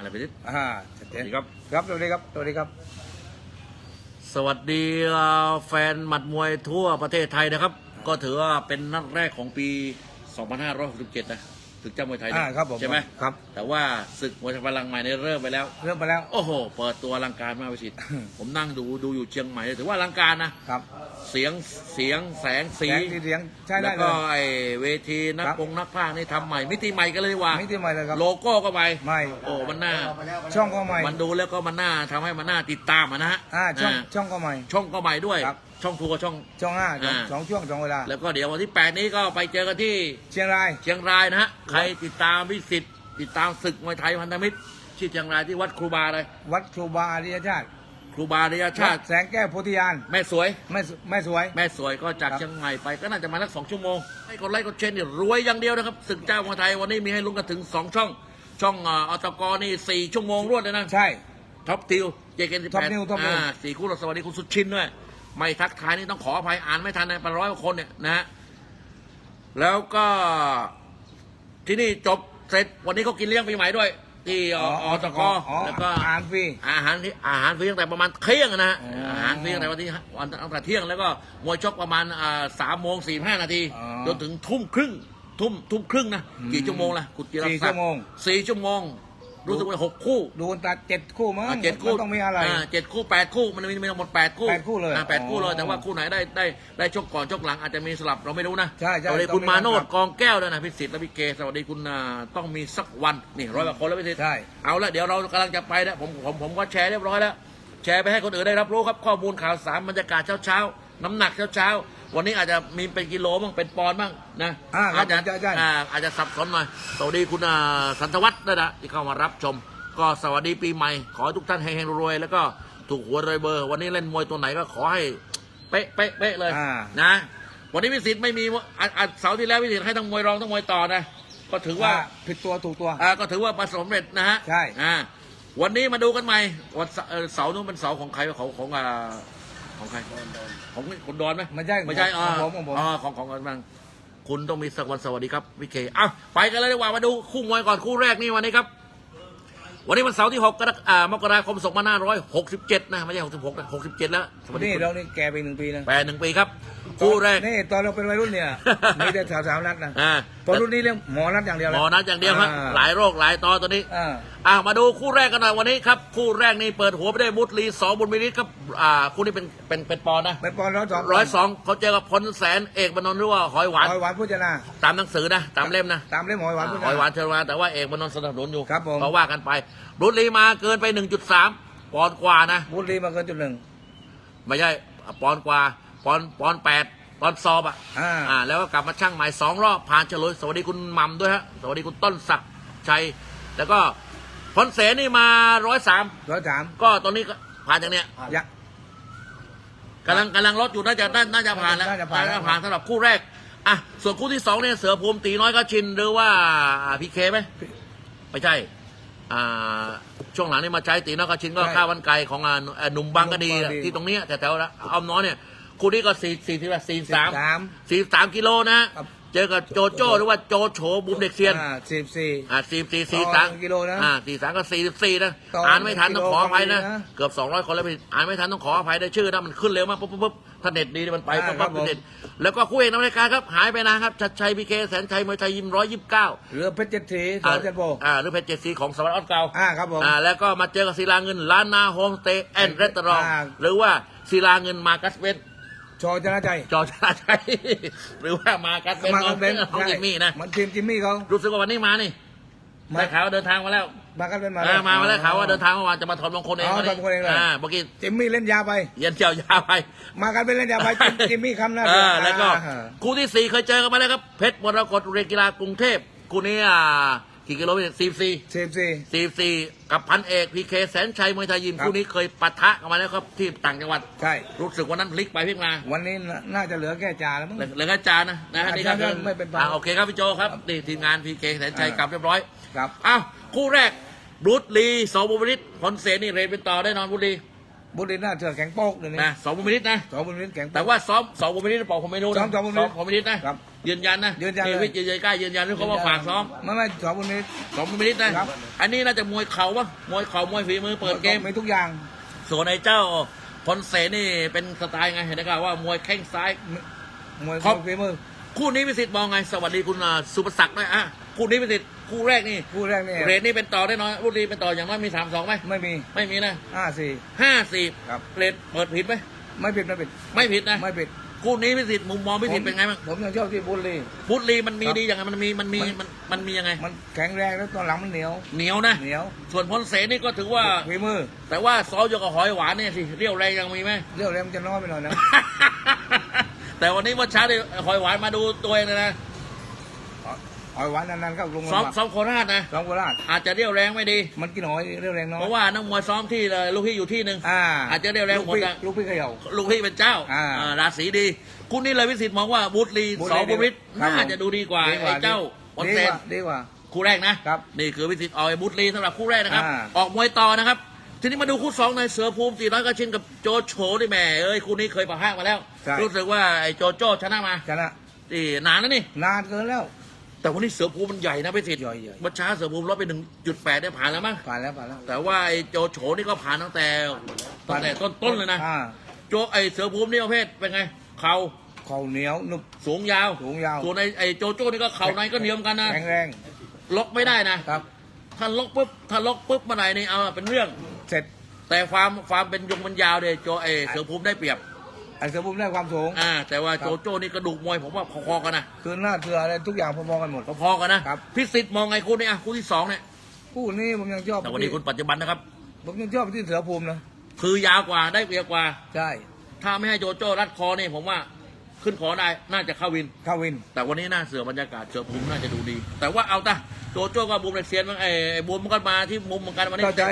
อะไรไปนิดอ่าชัดสเจวัสนดีครับ ครับสวัสดีครับสวัสดีครับ สวัสดีเอ่อแฟนหมัดมวยทั่วประเทศไทยนะครับ ก็ถือว่าเป็นนัดแรกของปี 2567 นะ ศึกเจ้ามวยไทยนะอ่าครับผมใช่ไหมครับ แต่ว่าศึกมวยพลังใหม่เนี่ยเริ่มไปแล้ว เริ่มไปแล้ว โอ้โห เปิดตัวอลังการมากพิชิต ผมนั่งดูดูอยู่เชียงใหม่ถือว่าอลังการนะ ครับ เสียงเสียงแสงสีแสงสีเสียงใช้ได้แล้วเลก็ย ไอเวทีนักครับ ปงนักพากย์นี่ทำใหม่มิติใหม่กันเลยดีกว่าไม่ที่ใหม่เลยครับโลโก้ก็ไปใหม่ โอ้มันน่า ช่องก็ใหม่มันดูแล้วก็มันน่าทำให้มันน่าติดตามอะนะฮะอ่าช่องอ่าช่องก็ใหม่ ช่องก็ใหม่ด้วย ครับ ช่องทัวร์ช่อง ช่องห้าสองอ่า สองช่วงสองเวลา แล้วก็เดี๋ยววันที่ 8 นี้ก็ไปเจอกันที่เชียงราย เชียงรายนะฮะ ใครติดตามวิสิตติดตามศึกมวยไทยพันธมิตรที่เชียงรายที่วัดครูบาเลยวัดครูบาอริยชาติครูบาเรียชาติแสงแก้วโพธิญาณแม่สวย ไม่สไม่สวย แม่สวยก็จากครับ เชียงใหม่ไปก็น่าจะมาสักสองชั่วโมงให้กดไลค์กดแชร์นี่รวยอย่างเดียวนะครับศึกเจ้ามวยไทยวันนี้มีให้ลุ้นกันถึง 2 ช่อง ช่องอ่าอตกนี่สี่ชั่วโมงรวดเลยนะใช่ ท็อปทิวเจเกนสิบท็อแปปดนิวท็อปนิวอ่าสี่คู่เราสวัสดีคุณสุดชินด้วย ไม่ทักทายนี่ต้องขออภัยอ่านไม่ทันนะเป็นร้อยกว่าคนเนี่ยนะฮะแล้วก็ที่นี่จบเสร็จวันนี้เขากินเลี้ยงปีใหม่ด้วย ที่ออตกอ๋อแล้วก็อ่านฟรีอาหารที่อาหารฟรีตั้งแต่ประมาณเที่ยงนะฮะอ๋อออาหารฟรีตั้งแต่วันที่วันตั้งแต่เที่ยงแล้วก็มวยชกประมาณอ่าสามโมงสี่ห้านาทีอ๋อจนถึงทุ่มครึ่งทุ่มทุ่มครึ่งนะอืมกี่ชั่วโมงล่ะคุณจิรศักดิ์สี่ชั่วโมงสี่ชั่วโมง รู้สึกว่าหกคู่ดูตัดเจ็ดคู่มั้งอ่าเจ็ดคู่มันต้องมีอะไราเจ็ดคู่แปดคู่มันมีมีทั้งหมดแปดคู่แปดคู่เลยอ่าแปดคู่เลยอ๋อแต่ว่าคู่ไหนได้ได้ได้ชกก่อนชกหลังอาจจะมีสลับเราไม่รู้นะใช่ใช่สวัสดีต้องคุณมีมาโนดครับกองแก้วด้วยนะพิสิทธิ์และพี่เกสวัสดีคุณอ่าต้องมีสักวันนี่ร้อยกว่าคนแล้วพิสิทธิ์ใช่เอาละเดี๋ยวเรากำลังจะไปแล้วผมผมผมก็แชร์เรียบร้อยแล้วแชร์ไปให้คนอื่นได้รับรู้ครับข้อมูลข่าวสารบรรยากาศเช้าๆน้ำหนักเช้าๆ วันนี้อาจจะมีเป็นกิโลบ้างเป็นปอนด์บ้างนะอ่าครับอาจจะใช่ใช่ อ่าอาจจะสับสนหน่อยสวัสดีคุณอ่าสันทวัฒน์ด้วยนะที่เข้ามารับชม ก็สวัสดีปีใหม่ ขอให้ทุกท่านเฮงๆรวยๆแล้วก็ถูกหวยรวยเบอร์ วันนี้เล่นมวยตัวไหนก็ขอให้เป๊ะเป๊ะเป๊ะเลยอ่า นะ วันนี้วิสิทธิ์ไม่มีอะอะเสาร์ที่แล้ววิสิทธิ์ให้ทั้งมวยรองทั้งมวยต่อนะก็ถือว่า ผิดตัวถูกตัว อ่าก็ถือว่าประสบความสำเร็จนะฮะใช่ อ่าวันนี้มาดูกันใหม่วันเสาเอ่อเสาร์นู้นเป็นเสาของใครของของอ่า ของใครของคุณดอนไหมไม่ใช่ไม่ใช่ของผมของผมอ๋อของของกันบ้างคุณต้องมีสักวันสวัสดีครับวิเคอ้าวไปกันเลยดีกว่ามาดูคู่มวยก่อนคู่แรกนี่วันนี้ครับ วันนี้วันเสาร์ที่6กรกฎาอ่ามกราคม2567นะไม่ใช่66นะ67 แล้วสวัสดีนี่คุณเรานี่แกไปหนึ่งปีนะแปดหนึ่งปีครับ คู่แรก นี่ตอนเราเป็นวัยรุ่นเนี่ย มีแต่สาวสาวๆนัดนะอ่า พอรุ่นนี้เรื่องหมอนัดอย่างเดียวหมแล้วอนัดอย่างเดียวครับอ่าหลายโรคหลายตอตัวนี้ อ่า อ่ามาดูคู่แรกกันหน่อยวันนี้ครับ คู่แรกนี่เปิดหัวไปได้วยมุตลีสองบุญมิริตครับอ่าคู่นี้เป็นเป็นเป็นปอนด์นะเป็นปอนด์ร้อยสองร้อยสองเขาเจอกับพลแสนเอกบรรนนท์หรือว่าหอยหวาน หอยหวานพุทธนา ตามหนังสือนะ ตามเล่มนะตามเล่มหอยหวานพุทธหอยหวานนาเชิญมาแต่ว่าเอกบรรนนท์สนับสนุนอยู่ครับผมก็ว่ากันไปบุตลีมาเกินไป 1.3ปอนด์กว่านะ บุรีมาเกินจุดหนึ่ง ไม่ใช่ปอนด์กว่า ปอนด์ปอนด์แปดปอนด์ซอบอะอ่า อ่าแล้วก็กลับมาช่างใหม่สองรอบผ่านเฉลยสวัสดีคุณหม่ำด้วยฮะสวัสดีคุณต้นศักดิ์ชัยแล้วก็พลเสนนี่มาร้อยสามร้อยสามก็ตอนนี้ก็ผ่านจากเนี้ยยะ กำลังกำลังลดอยู่น่าจะน่าน่าจะผ่านแล้วน่าจะผ่านแล้ว ผ่านสำหรับคู่แรกอะส่วนคู่ที่สองเนี่ยเสือภูมิตีน้อยก็ชินหรือว่าพีเคไหมไม่ใช่อ่าช่วงหลังนี่มาใช้ตีน้อยก็ชินก็ข้าววันไก่ของอ่าอ่าหนุ่มบางกะดีอะที่ตรงเนี้ยแถวๆอ้อมน้อยเนี่ย คู่นี้ก็สี่สี่ที่ว่าสี่สามสาม สี่สามกิโลนะ ครับ เจอกับโจโจ้หรือว่าโจโฉบุมเด็กเซียนอ่าสิบสี่ อ่าสี่สี่ต่สี่อสามหนึ่งกิโลนะอ่าสี่สามก็สี่สิบสี่นะต่ออ่านไม่ทันต้องขออภัยนะหนึ่งกิโลก็มีนะเกือบสองร้อยคนแล้วพี่อ่านไม่ทันต้องขออภัยได้ชื่อนะมันขึ้นเร็วมากปุ๊บปุ๊บปุ๊บถ้าเน็ตดีมันไปอ่าปั๊บครัปั๊บบผม เน็ตแล้วก็คู่เอกนำรายการครับหายไปนานครับชัดชัยพีเคแสนชัยมวยไทยยิมร้อยยี่สิบเก้าเรือเพชรเจ็ดสีสองเจ็ดโบอ่าหรือเพชรเจ็ดสีของสวัสดิ์ออดเก่า อ่าครับผม อ่าแล้วก็มาเจอกับศิลาเงินล้านนาโฮมสเตย์แอนด์เรสตอรองอ่าหรือว่าศิลาเงินมากัสเวน ชอชนะใจจอชาชัยหรือว่ามากัสเวนมาน้กัอนงเบนน้องจิมมี่นะมันทีมจิมมี่เขารู้สึกว่าวันนี้มานี่มาได้ข่าวว่าเดินทางมาแล้ว มากันเป็นมาอ่ามามาแล้วข่าวว่าเดินทางเมื่อวานจะมาถอดมงคลเองอ๋อวันนี้ถอดมงคลเองเลยอ่าเมื่อกี้จิมมี่เล่นยาไปเย็นเจียวยาไป มากันเป็นเล่นยาไปจิมจิมมี่คำหน้าเออแล้วก็อ่าคู่ที่สี่เคยเจอกันมาแล้วครับเพชรมรกตเรียนกีฬากรุงเทพคู่นี้อ่า กี่กิโลเมตรสี่สี่สิบสี่สี่สี่กับพันเอกพีเคแสนชัยมวยไทยยิมครับคู่นี้เคยปะทะกันมาแล้วครับที่ต่างจังหวัด ใช่ รู้สึกวันนั้นพลิกไปพลิกมา วันนี้น่าน่าจะเหลือแค่จ่าแล้วมั้งเหลือเหลืออาจารย์นะนะฮะอาจารย์นี่ก็คือไม่เป็นไรอ่าโอเคครับพี่โจครับนี่ทีมงานพีเคแสนชัยอ่ากกลับเรียบร้อยครับอ้าวคู่แรกบรูซลีสองบุญมิตพลเสนนี่เรนเป็นต่อแน่นอนบุรี บุรีน่าเถื่อแข็งโป๊กเลยวนี้นะสองบุญมิตนะสองบุญมิตรแข็งโป๊กแต่ว่าซ้อมสองบุญมิตหรือเปล่าผมไม่รู้นะซ้อมสองบุญมิตรผมไม่นิดนะครับยืนยันนะยืนยันเลยเอวิทยืนยันกล้ายืนยันหรือเขาว่าฝากซ้อมไม่ไม่สองคนนี้สองมินิทนะครับ อันนี้น่าจะมวยเข่าปะมวยเข่ามวยฝีมือเปิดเกม มีทุกอย่าง ส่วนไอ้เจ้าพลเสนี่เป็นสไตล์ไงเห็นไหมครับว่ามวยแข้งซ้าย มวยครับฝีมือ คู่นี้พิสิทธิ์มองไง สวัสดีคุณอ่าสุประศักดิ์ด้วยอะคู่นี้พิสิทธิ์ คู่แรกนี่คู่แรกนี่เรทนี่เป็นต่อได้น้อยรุ่นนี้เป็นต่ออย่างน้อยมีสามสองไหมไม่มีไม่มีนะห้าสี่ห้าสี่ครับเรทเปิดผิดไหมไม่ผิดไม่ผิดไม่ผิดนะไม่ผิดคู่นี้พิสิทธิ์มุมมองพิสิทธิ์เป็นไงบ้างผมยังชอบที่บุรีพุทธลีมันมีครับดีอย่างไงมันมีมันมีมันมันมันมียังไง มันแข็งแรงแล้วตอนหลังมันเหนียวเหนียวนะเหนียวส่วนพลเสนี่ก็ถือว่าฝีมือ แต่ว่าซอสอยู่กับหอยหวานเนี่ยสิเรี่ยวแรงยังมีไหมเรื่องแรงมันจะน้อยไปหน่อยนะแต่วันนี้ว่าเช้าเนี่ยหอยหวานมาดูตัวเองเลยนะ หอยหวานนานๆเข้าลงซ้อมมาซ้อมโคราชนะสองโคราชอาจจะเรี่ยวแรงไม่ดี มันกินหอยเรื่องแรงน้อยเพราะว่านักมวยซ้อมที่เลยลูกพี่อยู่ที่หนึ่งอ่าอาจจะเรี่ยวแรงลูกหมดพี่อะลูกพี่เขย่าลูกพี่เป็นเจ้าอ่าอ่าราศีดีคู่นี้เลยวิสิตมองว่าบุตรีบุตรีสองบุริศครับน่าจะดูดีกว่าดีไอ้เจ้าพลดีเซกนว่าดีกว่าคู่แรกนะครับนี่คือวิสิตออยบุตรีสำหรับคู่แรกนะครับอ่าออกมวยต่อนะครับทีนี้มาดูคู่สองในเสือภูมิตีน้อยกระชินกับโจโฉดิแหม่เอ้ยคู่นี้เคยประห้างมาแล้วใช่รู้สึกว่าไอ้โจโจ้ชนะมาชนะนี่นานแล้วนี่นานเกินแล้ว แต่วันนี้เสือภูมิมันใหญ่นะพี่สิทธิ์ใหญ่ใหญ่เมื่อเช้าเสือภูมิลดไปหนึ่งจุดแปดได้ผ่านแล้วมั้ง ผ่านแล้วผ่านแล้วแต่ว่าไอ้โจโฉนี่ก็ผ่านตั้งแต่ตั้งแต่ต้นๆเลยนะ อ่าโจไอ้เสือภูมินี่ประเภทเป็นไง เข่าเข่าเหนียวหนุบ สูงยาวสูงยาว ส่วนไอ้ไอ้โจโจ้นี่ก็เข่าในก็เหนียวเหมอนกันนะ แข็งแรงล็อกไม่ได้นะ ครับ ถ้าล็อกปุ๊บ ถ้าล็อกปุ๊บเมื่อไหร่นี่เอาเป็นเรื่อง เสร็จแต่ความความเป็นยงมันยาวเนี่ยโจไอ้เสือภูมิได้เปรียบ ไอ้เสือภูมิได้ความสูง อ่า แต่ว่าครับโจโจ้นี่กระดูกมวยผมว่าพอๆกันนะคือหน้าเสืออะไรทุกอย่างพอๆกันหมด พอๆกันนะครับพี่สิทธิ์มองไงคู่นี้อะคู่ที่สองเนี่ยคู่นี้ผมยังชอบแต่วันนี้คุณปัจจุบันนะครับ ผมยังชอบที่เสือภูมินะคือยาวกว่าได้เปรียบกว่า ใช่ ถ้าไม่ให้โจโจ้รัดคอนี่ผมว่าขึ้นคอได้น่าจะเข้าวินเข้าวิน แต่วันนี้น่าเสือบรรยากาศเสือภูมิน่าจะดูดี แต่ว่าเอาตะโจโจ้ก็บูมเล็กเซียนมั้งไอ้ไอ้บูมมันก็มาที่มุมเหมือนกันวันนี้เข้าใจ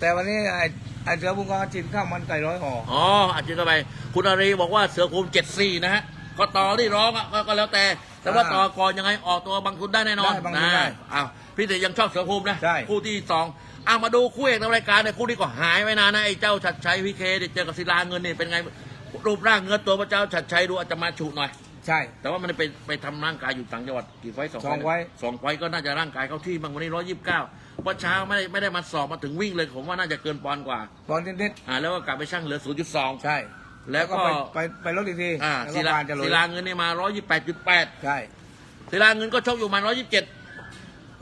แต่วันนี้ไอ้ ไอ้เสือภูมิก็จินข้าวมันไก่ร้อยห่ออ๋ออาจจะเข้าไป คุณอารีบอกว่าเสือภูมิเจ็ดสี่นะฮะก็ต่อที่ร้องอะก็ก็แล้วแต่ แต่ว่าต่อก่อนยังไงออกตัวบางทุนได้แน่นอนได้บางทุนได้นะอ้าวพี่เตยังชอบเสือภูมินะใช่ คู่ที่สองอะมาดูคู่เอกในรายการเนี่ยคู่นี้ก็หายไปนานนะไอ้เจ้าชัดชัยพีเคเจอกับศิลาเงินนี่เป็นไงรูปร่างเนื้อตัวพระเจ้าชัดชัยดูอาจจะมาฉุหน่อย ใช่ แต่ว่ามันไปไปทำร่างกายอยู่ต่างจังหวัดกี่ไฟต์สองสองไฟต์ สองไฟต์ก็น่าจะร่างกายเข้าที่บางวันนี้ร้อยยี่สิบเก้า วันเช้าไม่ได้ไม่ได้มาสอบมาถึงวิ่งเลย ผมว่าน่าจะเกินปอนด์กว่าบอลนิดอ่าแล้วก็กลับไปชั่งเหลือศูนย์จุดสองๆใช่ แล้วก็ ไปไปไปลดอีกทีอ่าแล้วศิก็ลาปานจะลดศิลาเงินนี่มาร้อยยี่แปดจุดแปดใช่ศิลาเงินก็ชกอยู่มาร้อยยี่สิบเจ็ด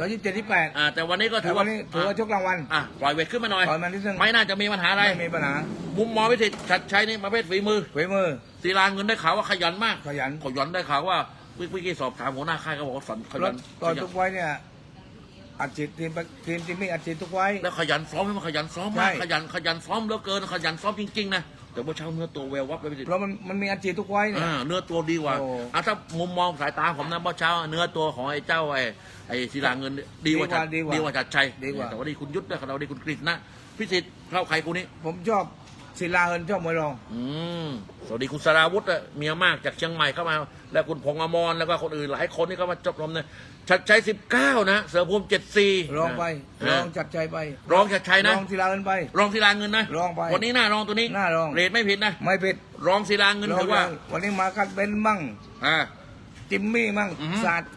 ร้อยยี่สิบเจ็ดที่แปดอ่าแต่วันนี้ก็แต่ถือวัว่านนี้ถือว่าชกรางวัล อะปล่อยเวทขึ้นมาหน่อย ปล่อยมันนิดนึง ไม่น่าจะมีปัญหาอะไร ไม่มีปัญหามุมมองวิธีชัดชัยนี่ประเภทฝีมือฝีมือ ศิลาเงินได้ข่าวว่าขยันมากขยัน ขยันได้ข่าวว่าวิวิกี้สอบถามหัวหน้าค่ายเขาบอกว่าสันขรยัถนตอนขยันทุกไว้เนี่ย อัดฉีดทีมทีมจิมมี่อัดฉีดทุกไว้ แล้วขยันซ้อมให้มันขยันซ้อมมากใช่ ขยันขยันซ้อมเหลือเกินขยันซ้อมจริงๆนะแต่ว่าเช้าเนื้อตัวแวววับเลยพี่เพราะมันมันมีอัดฉีดทุกไว้เนี่ย อ่าเนื้อตัวดีกว่าโอ้ อะถ้ามุมมองสายตาผมนะเมื่อเช้า เนื้อตัวของไอ้เจ้าไอ้ไอ้ศิลาเงินดีกว่าจัดดีกว่าดีกว่าจัดชัยดีกว่า แต่ว่านี่คุณยุทธนะเราดีคุณกฤษนะพิสิทธิ์เข้าใครกูนี้ผมชอบ ศิลาเอินชอบมวยรอง อืมสวัสดีคุณสราวุฒิอะเมียมากจากเชียงใหม่เข้ามา แล้วคุณพงษ์อมรแล้วก็คนอื่นหลายคนที่เข้ามาจบรมเนี่ยชัดชัยสิบเก้านะเสือภูมิเจ็ดสี่รองไป รองจัดใจไป รองชัดชัยนะ รองศิลาเอินไป รองศิลาเงินนะรองไปวันนี้หน้ารองตัวนี้หน้ารองเรทไม่ผิดนะ ไม่ผิด รองศิลาเงินรองถือว่า วันนี้มาคัดเบนซ์มั่งอ่าจิมมี่มั่งอือฮึสัตว์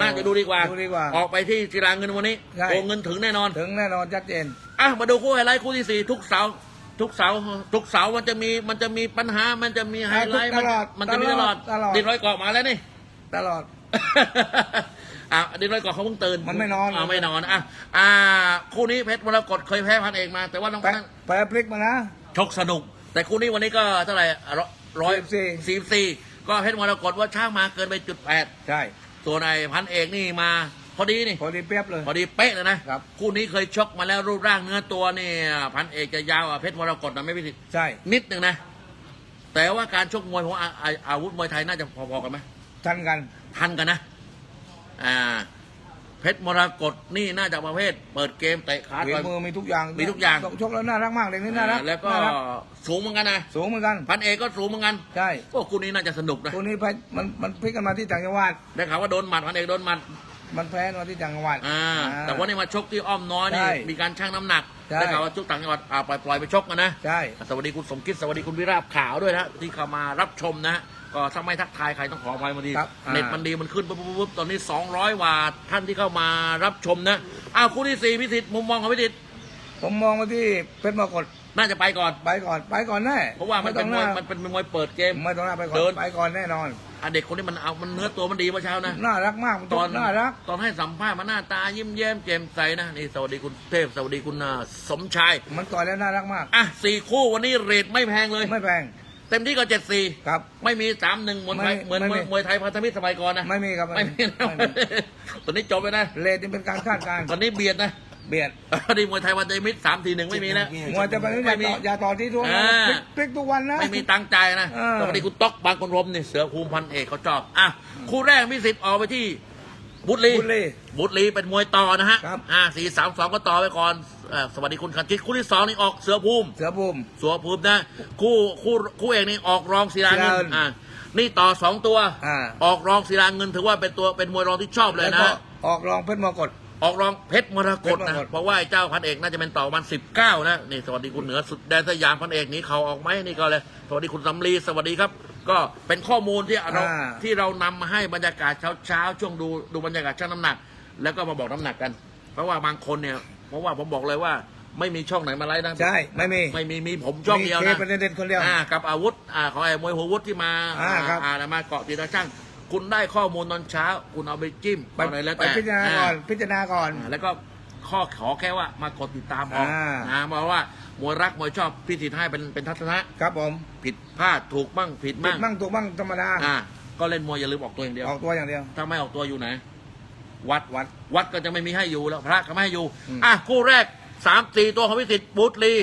น่าจะดูดีกว่าดูดีกว่า ออกไปที่ศิลาเงินวันนี้ใช่โกงเงินถึงแน่นอน ถึงแน่นอนชัดเจนอะมาดูคู่ไฮไลท์คู่ที่สี่ทุกเสาร์ ทุกเสาร์ทุกเสาร์มันจะมีมันจะมีปัญหามันจะมีไฮไลท์มันตลอดมันจะมีตลอดตลอด ดินร้อยเกาะมาแล้วนี่ ตลอด อะดินร้อยเกาะเขาเพิ่งตื่นมันไม่นอนอ่าไม่นอนอะอ่า คู่นี้เพชรมรกตเคยแพ้พันเอกมา แต่ว่าน้องไปพันไปพลิกมานะชกสนุก แต่คู่นี้วันนี้ก็เท่าไหร่ร้อยร้อย44สี่สี่ก็เพชรมรกตว่าช่างมาเกินไปจุดแปดใช่ส่วนไอ้พันเอกนี่มา พอดีนี่พอดีเปรียบเลย พอดีเป๊ะเลยนะครับ คู่นี้เคยชกมาแล้วรูปร่างเนื้อตัวนี่พันเอกจะยาวกว่าเพชรมรกตนะไม่ผิดใช่ นิดหนึ่งนะ แต่ว่าการชกมวยผมว่าอาอาอาวุธมวยไทยน่าจะพอๆกันไหมทันกันทันกันนะอ่าเพชรมรกตนี่น่าจะประเภท เปิดเกมเตะขาฝีต่อย มือมีทุกอย่างมีทุกอย่าง ชกแล้วน่ารักมากเลยนี่น่ารักอ่าแล้วก็น่ารักสูงเหมือนกันนะสูงเหมือนกัน พันเอกก็สูงเหมือนกันใช่โอ้คู่นี้น่าจะสนุกนะตัวนี้ไปมันมันพลิกกันมาที่ต่างจังหวัดได้ข่าวว่าโดนหมัดพันเอกโดนหมัด มันแพ้นอนที่จังหวัดอ่า อ่าแต่ว่านี่มาชกที่อ้อมน้อยนี่ใช่มีการชั่งน้ำหนักใช่ ได้ข่าวว่าชกต่างจังหวัดอ่าปล่อยปล่อยไปชกกันนะ ใช่ สวัสดีคุณสมคิดสวัสดีคุณวิราบขาวด้วยนะที่เข้ามารับชมนะก็ถ้าไม่ทักทายใครต้องขออภัยมาดีครับอ่า เน็ตมันดีมันขึ้นปุ๊บปุ๊บปุ๊บตอนนี้ 200 กว่าท่านที่เข้ามารับชมนะอ้าวคู่ที่สี่พิสิทธิ์มุมมองของพิสิทธิ์ผมมองมาที่เพชรมรกตน่าจะไปก่อน ไปก่อนไปก่อนแน่เพราะว่ามันต้เป็อนงมวยหามันเป็นมวยเปิดเกม ไม่ต้องหน้าไปก่อเดิน นไปก่อนแน่นอน อะเด็กคนนี้มันเอามันเนื้อตัวมันดีเมื่อเช้านะน่ารักมากมันตอนน่ารัก ตอนให้สัมภาษณ์มาหน้าตายิ้มแย้มแจ่มใสนะนี่สวัสดีคุณเทพสวัสดีคุณอ่าสมชายมันต่อยแล้วน่ารักมากอะสี่คู่วันนี้เรทไม่แพงเลยไม่แพงเต็มที่ก็เจ็ดสี่ครับ ไม่มีสามหนึ่งเหมือนไทยไม่เหมือนไม่มีมวยไทยพันธมิตรสมัยก่อนนะ ไม่มีครับ ไม่มีนะไม่มีตอนนี้จบไปนะ เลทนี่เป็นการคาดการณ์ตอนนี้เบียดนะ เบียดตอนนี้มวยไทยพันธมิตรสามทีหนึ่งไม่มีแล้วมวยจะไปนี่อย่าต่ออย่าต่อที่ทุกวันอ่าพลิกพลิกทุกวันนะ ไม่มีตังค์ใจายนะเออสวัสดีคุณต๊อกบางคนรมนี่เสือภูมิพันเอกเขาชอบ อะ คู่แรกมีสิทธิ์ออกไปที่บุตรลีบุญเลยบุตรลีเป็นมวยต่อนะฮะครับอ่าสี่สามสองก็ต่อไปก่อนเอ่อสวัสดีคุณคันชิตคู่ที่สองนี่ออกเสือภูมิเสือภูมิเสือภูมินะ คู่คู่คู่เอกนี่ออกรองศิลาเงิศิลาเงินนอ่านี่ต่อสองตัวอ่าออกรองศิลาเงินถือว่าเป็นตัวเป็นมวยรองที่ชอบเลยแล้วนะก็ออกรองเพชรมรกต ออกรองเพชรมรกตเพชรมนะรกต เพราะว่าไอ้เจ้าพันเอกน่าจะเป็นต่อวันสิบเก้านะ นี่สวัสดีคุณเหนือสุดแดนสยามพันเอกหนี้เขาออกไหมนี่ก็เลย สวัสดีคุณสำลีสวัสดีครับ ก็เป็นข้อมูลที่เราอ่า ที่เรานำมาให้บรรยากาศเช้าๆช่วงดูดูบรรยากาศชั่งน้ำหนัก แล้วก็มาบอกน้ำหนักกัน เพราะว่าบางคนเนี่ย เพราะว่าผมบอกเลยว่าไม่มีช่องไหนมาไล่นะ ใช่ ไม่มี ไม่มีมีผมช่องเดียวมีนะเคเป็นเด่นๆคนเดียวอ่ากับอาวุธอ่าของไอ้มวยหัววุธที่มาอ่าครับ อ่ามาเกาะตีตาช่าง คุณได้ข้อมูลตอนเช้า คุณเอาไปจิ้มไปเอาอะไรแล้วไปแต่พิจารณาก่อน พิจารณาก่อน อ่าแล้วก็ข้อขอแค่ว่ามากดติดตามออกอ่านะเพราะว่ามวยรักมวยชอบพี่สิทธิ์ให้เป็นเป็นทัศนะครับผมผิดพลาดถูกบ้างผิดผิบ้าดงมั่งถูกมั่งธรรมดาอ่าก็เล่นมวยอย่าลืมออกตัวอย่างเดียว ออกตัวอย่างเดียว ถ้าไม่ออกตัวอยู่ไหน วัดวัดวัดก็จะไม่มีให้อยู่แล้วพระก็ไม่ให้อยู่ อืม อะคู่แรกสามสี่ตัวของพิสิทธิ์บุตรลี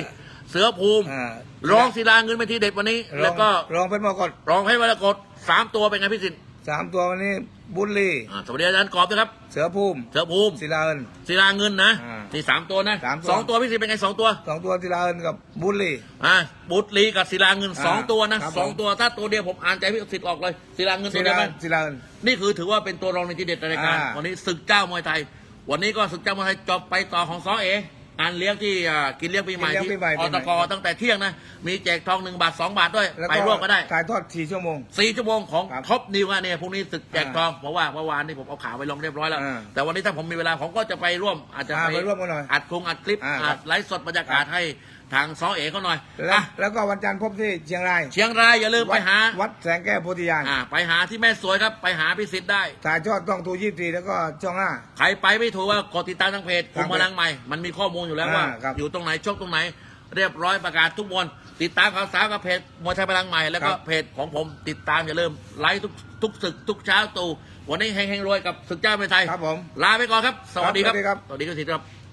เสือภูมิอ่าร้องศิลาเงินไปทีเด็ดวันนี้รองแล้วก็รองเพชรมรกตรองให้วรกฏสามตัวเป็นไงพิสิทธิ์ สามตัววันนี้บุญลีอ่าสวัสดีอาจารย์กอบนะครับ เสือภูมิเสือภูมิศิลาเอิน ศิลาเงินนะอ่านี่สามตัวนะสามตัว สองตัวพิสิทธิ์เป็นไงสองตัวสองตัวศิลาเอินกับบุญลี อ่าบุตรลีกับศิลาเงินอ่าสองตัวนะครับสองผม ตัวถ้าตัวเดียวผมอ่านใจพิสิทธิ์ออกเลยศิลาเงินศิตัวเดีลายวเอิกันนศิลาเอิน นี่คือถือว่าเป็นตัวรองในทีเด็ดในรายการอ่า วันนี้ศึกเจ้ามวยไทย วันนี้ก็ศึกเจ้ามวยไทยจบไปต่อของซอเอ งานเลี้ยงที่อ่ากินเลี้ยงปีใหม่กินเลี้ยงที่ปีใหม่อตกตั้งแต่เที่ยงนะ มีแจกทองหนึ่งบาทสองบาทด้วย แล้วไปร่วมก็ได้ถ่ายทอดสี่ชั่วโมง สี่ชั่วโมงของครับท็อปนิวอะเนี่ยพรุ่งนี้ศึกแจกทองเพราะว่าเมื่อวานนี่ผมเอาข่าวไปลงเรียบร้อยแล้ว อ่าแต่วันนี้ถ้าผมมีเวลาผมก็จะไปร่วมอาจจะอ่าไปร่วมกันหน่อยอัดโครงอัดคลิปอ่าอัดไลฟ์สดบรรยากาศให้ ทางซอเอเขาหน่อยแล้วอะแล้วก็วันจันทร์พบที่เชียงรายเชียงรายอย่าลืมไปหาวัดแสงแก้วโพธิญาณอ่าไปหาที่แม่สวยครับไปหาพิสิทธิ์ได้ ถ่ายทอดต้องทูยี่สี่แล้วก็ช่องห้า ใครไปไม่ถูกว่ากดติดตามทางเพจกลุ่มครับพลังใหม่ มันมีข้อมูลอยู่แล้วว่า อ่าครับอยู่ตรงไหนชกตรงไหน เรียบร้อยประกาศทุกมวลติดตามข่าวสารกับเพจมวยไทยพลังใหม่แล้วก็ครับ เพจของผมติดตามอย่าลืมไลฟ์ทุกทุกศึกทุกเช้าตู่วันนี้เฮงๆรวยกับศึกเจ้ามวยไทยครับผม ลาไปก่อนครับ สวัสดีครับ ครับสวัสดีครับสวัสดีครับ